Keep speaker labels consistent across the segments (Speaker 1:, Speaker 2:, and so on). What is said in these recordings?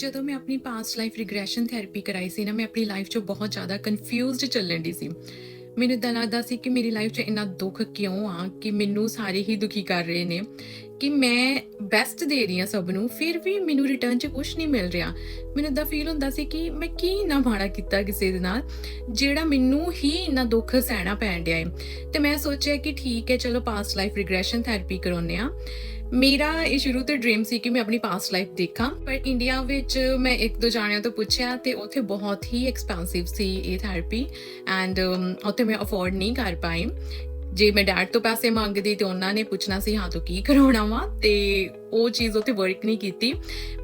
Speaker 1: ਜਦੋਂ ਮੈਂ ਆਪਣੀ ਪਾਸਟ ਲਾਈਫ ਰਿਗਰੈਸ਼ਨ ਥੈਰੇਪੀ ਕਰਾਈ ਸੀ ਨਾ, ਮੈਂ ਆਪਣੀ ਲਾਈਫ 'ਚ ਬਹੁਤ ਜ਼ਿਆਦਾ ਕਨਫਿਊਜ਼ਡ ਚੱਲਣ ਦੀ ਸੀ। ਮੈਨੂੰ ਇਦਾਂ ਲੱਗਦਾ ਸੀ ਕਿ ਮੇਰੀ ਲਾਈਫ 'ਚ ਇੰਨਾ ਦੁੱਖ ਕਿਉਂ ਆ ਕਿ ਮੈਨੂੰ ਸਾਰੇ ਹੀ ਦੁਖੀ ਕਰ ਰਹੇ ਨੇ, ਕਿ ਮੈਂ ਬੈਸਟ ਦੇ ਰਹੀ ਹਾਂ ਸਭ ਨੂੰ, ਫਿਰ ਵੀ ਮੈਨੂੰ ਰਿਟਰਨ 'ਚ ਕੁਝ ਨਹੀਂ ਮਿਲ ਰਿਹਾ। ਮੈਨੂੰ ਇਦਾਂ ਫੀਲ ਹੁੰਦਾ ਸੀ ਕਿ ਮੈਂ ਕੀ ਨਾ ਮਾੜਾ ਕੀਤਾ ਕਿਸੇ ਦੇ ਨਾਲ, ਜਿਹੜਾ ਮੈਨੂੰ ਹੀ ਇੰਨਾ ਦੁੱਖ ਸਹਿਣਾ ਪੈਣ ਡਿਆ ਹੈ ਤੇ ਮੈਂ ਸੋਚਿਆ ਕਿ ਠੀਕ ਹੈ, ਚਲੋ ਪਾਸਟ ਲਾਈਫ ਰਿਗਰੈਸ਼ਨ ਥੈਰੇਪੀ ਕਰਾਉਂਦੇ ਆ ਮੇਰਾ ਇਹ ਸ਼ੁਰੂ ਤੋਂ ਡ੍ਰੀਮ ਸੀ ਕਿ ਮੈਂ ਆਪਣੀ ਪਾਸਟ ਲਾਈਫ ਦੇਖਾਂ, ਪਰ ਇੰਡੀਆ ਵਿੱਚ ਮੈਂ ਇੱਕ ਦੋ ਜਾਣਿਆਂ ਤੋਂ ਪੁੱਛਿਆ ਤੇ ਉੱਥੇ ਬਹੁਤ ਹੀ ਐਕਸਪੈਂਸਿਵ ਸੀ ਇਹ ਥੈਰੇਪੀ ਐਂਡ um, ਉੱਥੇ ਮੈਂ ਅਫੋਰਡ ਨਹੀਂ ਕਰ ਪਾਈ। ਜੇ ਮੈਂ ਡੈਡ ਤੋਂ ਪੈਸੇ ਮੰਗਦੀ ਤੇ ਉਹਨਾਂ ਨੇ ਪੁੱਛਣਾ ਸੀ, ਹਾਂ, ਤੂੰ ਕੀ ਕਰਾਉਣਾ ਵਾ? ਤੇ ਉਹ ਚੀਜ਼ ਉੱਥੇ ਵਰਕ ਨਹੀਂ ਕੀਤੀ।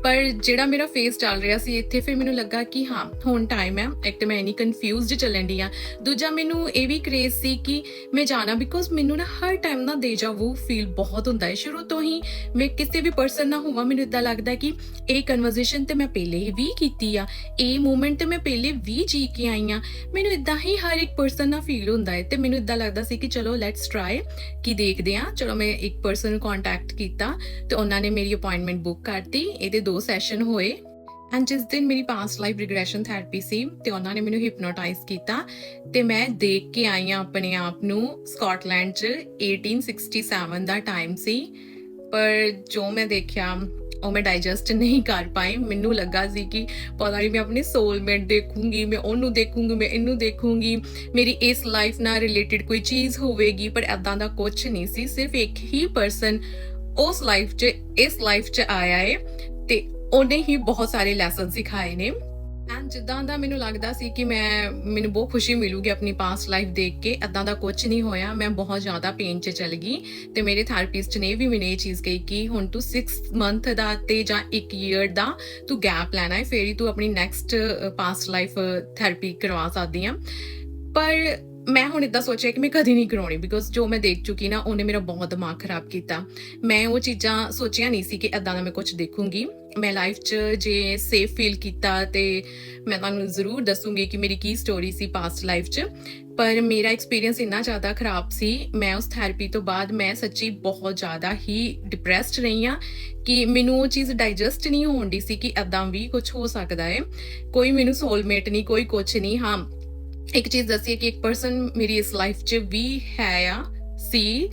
Speaker 1: ਪਰ ਜਿਹੜਾ ਮੇਰਾ ਫੇਸ ਚੱਲ ਰਿਹਾ ਸੀ, ਇੱਥੇ ਫਿਰ ਮੈਨੂੰ ਲੱਗਾ ਕਿ ਹਾਂ, ਹੁਣ ਟਾਈਮ ਹੈ, ਇੱਕ ਤੇ ਮੈਂ ਇਨੀ ਕਨਫਿਊਜ਼ਡ ਚੱਲਣ ਦੀ ਆ ਦੂਜਾ ਮੈਨੂੰ ਇਹ ਵੀ ਕ੍ਰੇਜ਼ ਸੀ ਕਿ ਮੈਂ ਜਾਣਾ ਬਿਕੋਜ਼ ਮੈਨੂੰ ਨਾ ਹਰ ਟਾਈਮ ਨਾ ਦੇਜਾ ਵੂ ਫੀਲ ਬਹੁਤ ਹੁੰਦਾ ਹੈ। ਸ਼ੁਰੂ ਤੋਂ ਹੀ ਮੈਂ ਕਿਸੇ ਵੀ ਪਰਸਨ ਨਾਲ ਹੋਵਾਂ, ਮੈਨੂੰ ਇਦਾਂ ਲੱਗਦਾ ਕਿ ਇਹ ਕਨਵਰਸੇਸ਼ਨ ਤੇ ਮੈਂ ਪਹਿਲੇ ਵੀ ਕੀਤੀ ਆ। ਇਹ ਮੂਮੈਂਟ ਤੇ ਮੈਂ ਪਹਿਲੇ ਵੀ ਜੀ ਕੇ ਆਈ ਆ ਮੈਨੂੰ ਇਦਾਂ ਹੀ ਹਰ ਇੱਕ ਪਰਸਨ ਨਾਲ ਫੀਲ ਹੁੰਦਾ ਹੈ ਤੇ ਮੈਨੂੰ ਇਦਾਂ ਲੱਗਦਾ ਸੀ ਕਿ ਚਲੋ ਲੈਟਸ ਟਰਾਈ ਕਿ ਦੇਖਦੇ ਆ ਚਲੋ, ਮੈਂ ਇੱਕ ਪਰਸਨ ਨੂੰ ਕੰਟੈਕਟ ਕੀਤਾ ਤੇ ਉਹਨਾਂ ਨੇ ਮੇਰੀ ਅਪਾਇੰਟਮੈਂਟ ਬੁੱਕ ਕਰਤੀ, ਇਹਦੇ ਦੋ ਸੈਸ਼ਨ ਹੋਏ। ਐਂਡ ਜਿਸ ਦਿਨ ਮੇਰੀ ਪਾਸਟ ਲਾਈਫ ਰਿਗਰੈਸ਼ਨ ਥੈਰੇਪੀ ਸੀ, ਤੇ ਉਹਨਾਂ ਨੇ ਮੈਨੂੰ ਹਿਪਨੋਟਾਈਜ਼ ਕੀਤਾ, ਤੇ ਮੈਂ ਦੇਖ ਕੇ ਆਈ ਹਾਂ ਆਪਣੇ ਆਪ ਨੂੰ ਸਕਾਟਲੈਂਡ 'ਚ 1867 ਦਾ ਟਾਈਮ ਸੀ। ਪਰ ਜੋ ਮੈਂ ਦੇਖਿਆ, ਉਹ ਮੈਂ ਡਾਈਜੈਸਟ ਨਹੀਂ ਕਰ ਪਾਈ। ਮੈਨੂੰ ਲੱਗਾ ਸੀ ਕਿ ਪਤਾ ਨਹੀਂ, ਮੈਂ ਆਪਣੇ ਸੋਲਮੇਟ ਦੇਖੂੰਗੀ, ਮੈਂ ਉਹਨੂੰ ਦੇਖੂੰਗੀ, ਮੈਂ ਇਹਨੂੰ ਦੇਖੂੰਗੀ। ਮੇਰੀ ਇਸ ਲਾਈਫ ਨਾਲ ਰਿਲੇਟਡ ਕੋਈ ਚੀਜ਼ ਹੋਵੇਗੀ, ਪਰ ਐਦਾਂ ਦਾ ਕੁਝ ਨਹੀਂ ਸੀ। ਸਿਰਫ ਇੱਕ ਹੀ ਪਰਸਨ ਉਸ ਲਾਈਫ 'ਚ, ਇਸ ਲਾਈਫ 'ਚ ਆਇਆ ਹੈ ਤੇ ਉਹਨੇ ਹੀ ਬਹੁਤ ਸਾਰੇ ਲੈਸਨ ਸਿਖਾਏ ਨੇ। ਐਂਡ ਜਿੱਦਾਂ ਦਾ ਮੈਨੂੰ ਲੱਗਦਾ ਸੀ ਕਿ ਮੈਂ, ਮੈਨੂੰ ਬਹੁਤ ਖੁਸ਼ੀ ਮਿਲੂਗੀ ਆਪਣੀ ਪਾਸਟ ਲਾਈਫ ਦੇਖ ਕੇ ਐਦਾਂ ਦਾ ਕੁਝ ਨਹੀਂ ਹੋਇਆ। ਮੈਂ ਬਹੁਤ ਜ਼ਿਆਦਾ ਪੇਨ 'ਚ ਚਲ ਗਈ ਤੇ ਮੇਰੇ ਥੈਰੇਪਿਸਟ ਨੇ ਵੀ ਮੈਨੂੰ ਇਹ ਚੀਜ਼ ਕਹੀ ਕਿ ਹੁਣ ਤੂੰ 6 ਮੰਥ ਦਾ ਤੇ ਜਾਂ 1 ਈਅਰ ਦਾ ਤੂੰ ਗੈਪ ਲੈਣਾ ਹੈ ਫੇਰ ਹੀ ਤੂੰ ਆਪਣੀ ਨੈਕਸਟ ਪਾਸਟ ਲਾਈਫ ਥੈਰੇਪੀ ਕਰਵਾ ਸਕਦੀ ਆ। ਪਰ ਮੈਂ ਹੁਣ ਇਦਾਂ ਸੋਚਿਆ ਕਿ ਮੈਂ ਕਦੀ ਨਹੀਂ ਕਰਾਉਣੀ ਬਿਕੋਜ਼ ਜੋ ਮੈਂ ਦੇਖ ਚੁੱਕੀ ਨਾ, ਉਹਨੇ ਮੇਰਾ ਬਹੁਤ ਦਿਮਾਗ ਖਰਾਬ ਕੀਤਾ। ਮੈਂ ਉਹ ਚੀਜ਼ਾਂ ਸੋਚਿਆ ਨਹੀਂ ਸੀ ਕਿ ਐਦਾਂ ਦਾ ਮੈਂ ਕੁਝ ਦੇਖੂੰਗੀ। ਮੈਂ ਲਾਈਫ 'ਚ ਜੇ ਸੇਫ ਫੀਲ ਕੀਤਾ ਤੇ ਮੈਂ ਤੁਹਾਨੂੰ ਜ਼ਰੂਰ ਦੱਸੂੰਗੀ ਕਿ ਮੇਰੀ ਕੀ ਸਟੋਰੀ ਸੀ ਪਾਸਟ ਲਾਈਫ 'ਚ। ਪਰ ਮੇਰਾ ਐਕਸਪੀਰੀਅੰਸ ਇੰਨਾ ਜ਼ਿਆਦਾ ਖਰਾਬ ਸੀ, ਮੈਂ ਉਸ ਥੈਰੇਪੀ ਤੋਂ ਬਾਅਦ ਮੈਂ ਸੱਚੀ ਬਹੁਤ ਜ਼ਿਆਦਾ ਹੀ ਡਿਪਰੈਸਡ ਰਹੀ ਹਾਂ ਕਿ ਮੈਨੂੰ ਉਹ ਚੀਜ਼ ਡਾਈਜੈਸਟ ਨਹੀਂ ਹੋਣ ਦੀ ਸੀ ਕਿ ਐਦਾਂ ਵੀ ਕੁਝ ਹੋ ਸਕਦਾ ਹੈ। ਕੋਈ ਮੈਨੂੰ ਸੋਲਮੇਟ ਨਹੀਂ, ਕੋਈ ਕੁਝ ਨਹੀਂ। ਹਾਂ ਇੱਕ ਚੀਜ਼ ਦੱਸੀਏ ਕਿ ਇੱਕ ਪਰਸਨ ਮੇਰੀ ਇਸ ਲਾਈਫ 'ਚ ਵੀ ਹੈ ਆ, ਸੀ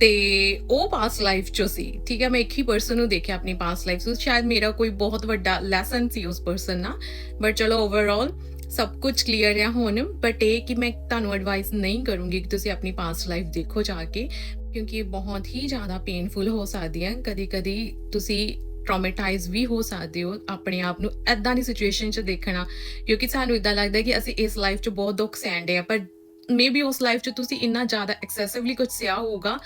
Speaker 1: ਤੇ ਉਹ ਪਾਸ ਲਾਈਫ 'ਚ ਸੀ। ਠੀਕ ਹੈ, ਮੈਂ ਇੱਕ ਹੀ ਪਰਸਨ ਨੂੰ ਦੇਖਿਆ ਆਪਣੀ ਪਾਸ ਲਾਈਫ 'ਚ। ਸ਼ਾਇਦ ਮੇਰਾ ਕੋਈ ਬਹੁਤ ਵੱਡਾ ਲੈਸਨ ਸੀ ਉਸ ਪਰਸਨ ਨਾਲ। ਬਟ ਚਲੋ ਓਵਰਆਲ ਸਭ ਕੁਝ ਕਲੀਅਰ ਆ ਹੁਣ। ਬਟ ਇਹ ਕਿ ਮੈਂ ਤੁਹਾਨੂੰ ਐਡਵਾਈਸ ਨਹੀਂ ਕਰੂੰਗੀ ਕਿ ਤੁਸੀਂ ਆਪਣੀ ਪਾਸਟ ਲਾਈਫ ਦੇਖੋ ਜਾ ਕੇ, ਕਿਉਂਕਿ ਇਹ ਬਹੁਤ ਹੀ ਜ਼ਿਆਦਾ ਪੇਨਫੁਲ ਹੋ ਸਕਦੀ ਹੈ। ਕਦੀ-ਕਦੀ ਤੁਸੀਂ ਟਰਾਮੇਟਾਈਜ਼ ਵੀ ਹੋ ਸਕਦੇ ਹੋ ਆਪਣੇ ਆਪ ਨੂੰ ਐਦਾਂ ਦੀ ਸਿਚੁਏਸ਼ਨ 'ਚ ਦੇਖਣਾ। ਕਿਉਂਕਿ ਸਾਨੂੰ ਇਦਾਂ ਲੱਗਦਾ ਕਿ ਅਸੀਂ ਇਸ ਲਾਈਫ 'ਚ ਬਹੁਤ ਦੁੱਖ ਸਹਿੰਦੇ ਆ ਪਰ ਮੇਬੀ ਉਸ ਲਾਈਫ 'ਚ ਤੁਸੀਂ ਇੰਨਾ ਜ਼ਿਆਦਾ ਐਕਸੈਸਿਵਲੀ ਕੁਝ ਸਿਆ ਹੋਊਗਾ,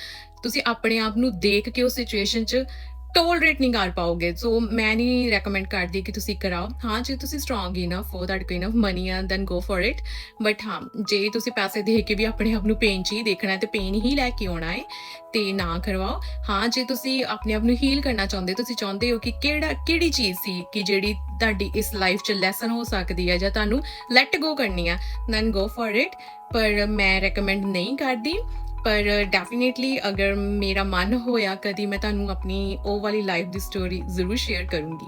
Speaker 1: ਤੁਸੀਂ ਆਪਣੇ ਆਪ ਨੂੰ ਦੇਖ ਕੇ ਉਸ ਸਿਚੁਏਸ਼ਨ 'ਚ ਟੋਲਰੇਟ ਨਹੀਂ ਕਰ ਪਾਓਗੇ। ਸੋ ਮੈਂ ਨਹੀਂ ਰეკਮੈਂਡ ਕਰਦੀ ਕਿ ਤੁਸੀਂ ਕਰਾਓ। ਹਾਂ, ਜੇ ਤੁਸੀਂ ਸਟਰੋਂਗ ਇਨਫ ਹੋ, ਤੁਹਾਡੇ ਕੋਲ ਇਨਫ ਮਨੀ ਆ then go for it but ਹਾਂ, ਜੇ ਤੁਸੀਂ ਪੈਸੇ ਦੇ ਕੇ ਵੀ ਆਪਣੇ ਆਪ ਨੂੰ ਪੇਨ 'ਚ ਹੀ ਦੇਖਣਾ ਤੇ ਪੇਨ ਹੀ ਲੈ ਕੇ ਆਉਣਾ ਹੈ, ਤੇ ਨਾ ਕਰਵਾਓ। ਹਾਂ, ਜੇ ਤੁਸੀਂ ਆਪਣੇ ਆਪ ਨੂੰ ਹੀਲ ਕਰਨਾ ਚਾਹੁੰਦੇ, ਤੁਸੀਂ ਚਾਹੁੰਦੇ ਹੋ ਕਿ ਕਿਹੜਾ, ਕਿਹੜੀ ਚੀਜ਼ ਸੀ ਕਿ ਜਿਹੜੀ ਤੁਹਾਡੀ ਇਸ ਲਾਈਫ 'ਚ ਲੈਸਨ ਹੋ ਸਕਦੀ ਹੈ ਜਾਂ ਤੁਹਾਨੂੰ ਲੈਟ ਗੋ ਕਰਨੀ ਆ ਦੈਨ ਗੋ ਫੋਰ ਇਟ ਪਰ ਮੈਂ ਰეკਮੈਂਡ ਨਹੀਂ ਕਰਦੀ। ਪਰ ਡੈਫੀਨੇਟਲੀ ਅਗਰ ਮੇਰਾ ਮਨ ਹੋਇਆ ਕਦੀ ਮੈਂ ਤੁਹਾਨੂੰ ਆਪਣੀ ਉਹ ਵਾਲੀ ਲਾਈਫ ਦੀ ਸਟੋਰੀ ਜ਼ਰੂਰ ਸ਼ੇਅਰ ਕਰੂੰਗੀ।